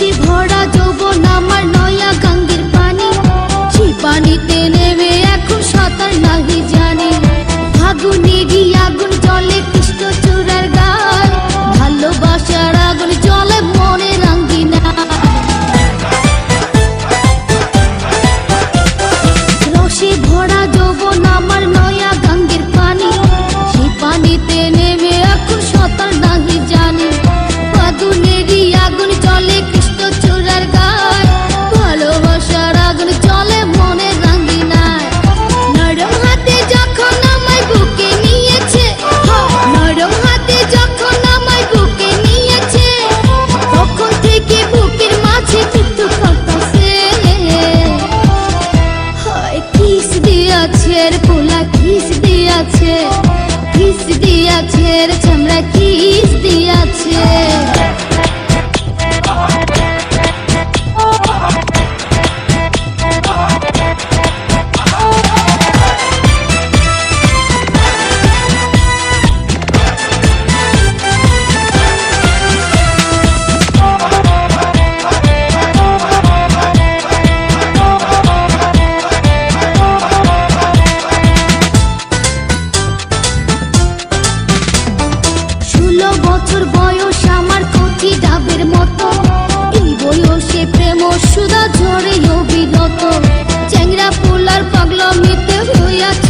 নিশি ভরা যৌবন আমার নয়া গাঙ্গের পানি সে পানিতে নেমে এখন সাঁতার নাহি জানি। ফাগুনে গিয়ে আগুন জলে ছের পোলা খিস দিয়াছে কিস দিয়াছে রে চামড়া খিস বছর বয়স আমার কচি ডাবের মতো। এই বয়সে প্রেম সুদা ঝরে অবিরত চ্যাংরা পোলার পাগলা মিতে হইয়াছি